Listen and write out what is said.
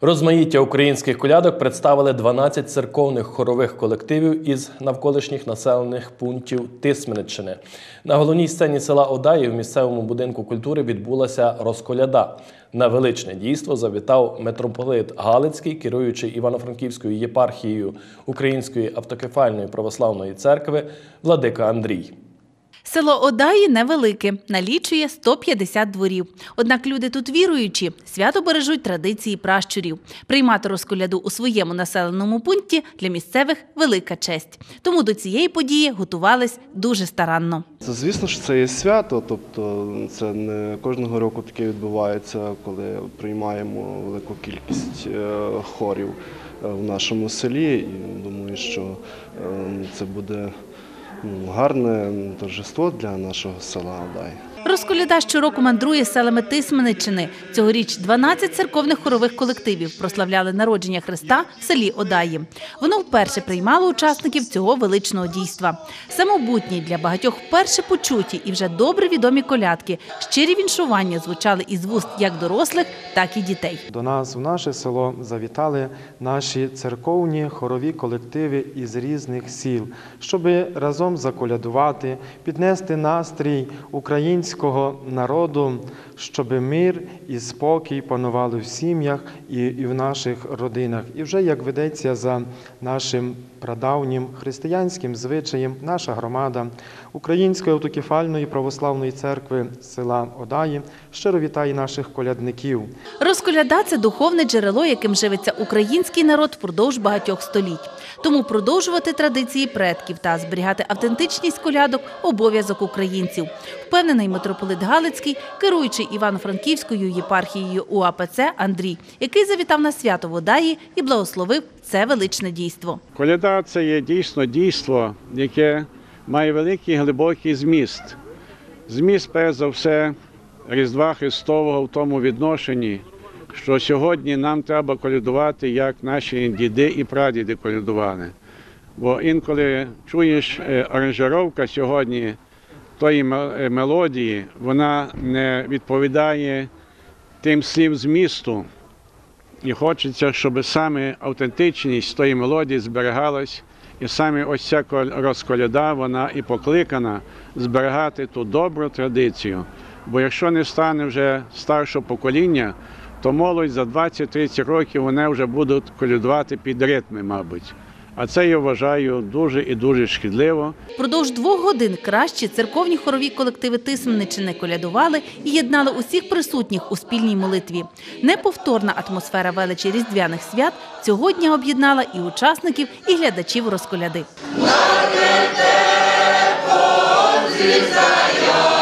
Розмаїття українських колядок представили 12 церковних хорових колективів із навколишніх населених пунктів Тисменеччини. На головній сцені села Одаї в місцевому будинку культури відбулася розколяда. На величне дійство завітав митрополит Галицький, керуючий Івано-Франківською єпархією Української автокефальної православної церкви Владика Андрій. Село Одаї невелике, налічує 150 дворів. Однак люди тут віруючі, свято бережуть традиції пращурів. Приймати розколяду у своєму населеному пункті для місцевих велика честь. Тому до цієї події готувались дуже старанно. Це звісно що це є свято, тобто це не кожного року таке відбувається, коли приймаємо велику кількість е, хорів е, в нашому селі. І думаю, що е, це буде гарне торжество для нашого села Одай. Розколяда щороку мандрує селами Тисмениччини. Цьогоріч 12 церковних хорових колективів прославляли народження Христа в селі Одаї. Воно вперше приймало учасників цього величного дійства. Самобутні для багатьох вперше почуті і вже добре відомі колядки. Щирі віншування звучали із вуст як дорослих, так і дітей. До нас в наше село завітали наші церковні хорові колективи із різних сіл, щоб разом заколядувати, піднести настрій українського народу, щоб мир і спокій панували в сім'ях і, і в наших родинах. І вже як ведеться за нашим прадавнім християнським звичаєм, наша громада Української автокефальної православної церкви села Одаї щиро вітає наших колядників. Розколяда це духовне джерело, яким живиться український народ впродовж багатьох століть. Тому продовжувати традиції предків та зберігати автентичність колядок обов'язок українців. Впевнений митрополит Галицький, керуючий Івано-Франківською єпархією УАПЦ Андрій, який завітав на свято в Одаї і благословив це величне дійство. Коляда це є дійсно дійство, яке має великий глибокий зміст. Зміст, перш за все, Різдва Христового в тому відношенні, що сьогодні нам треба колядувати, як наші діди і прадіди колядували. Бо інколи чуєш е, аранжировка сьогодні тої мелодії, вона не відповідає тим слів змісту. І хочеться, щоб саме автентичність тої мелодії зберігалась, і саме ось ця кол- розколяда, вона і покликана зберігати ту добру традицію. Бо якщо не стане вже старше покоління, то молодь за 20-30 років вони вже будуть колядувати під ритми, мабуть. А це я вважаю дуже і дуже шкідливо. Продовж двох годин кращі церковні хорові колективи Тисменничини колядували і єднали усіх присутніх у спільній молитві. Неповторна атмосфера величі різдвяних свят цього дня об'єднала і учасників, і глядачів розколяди. Зізая.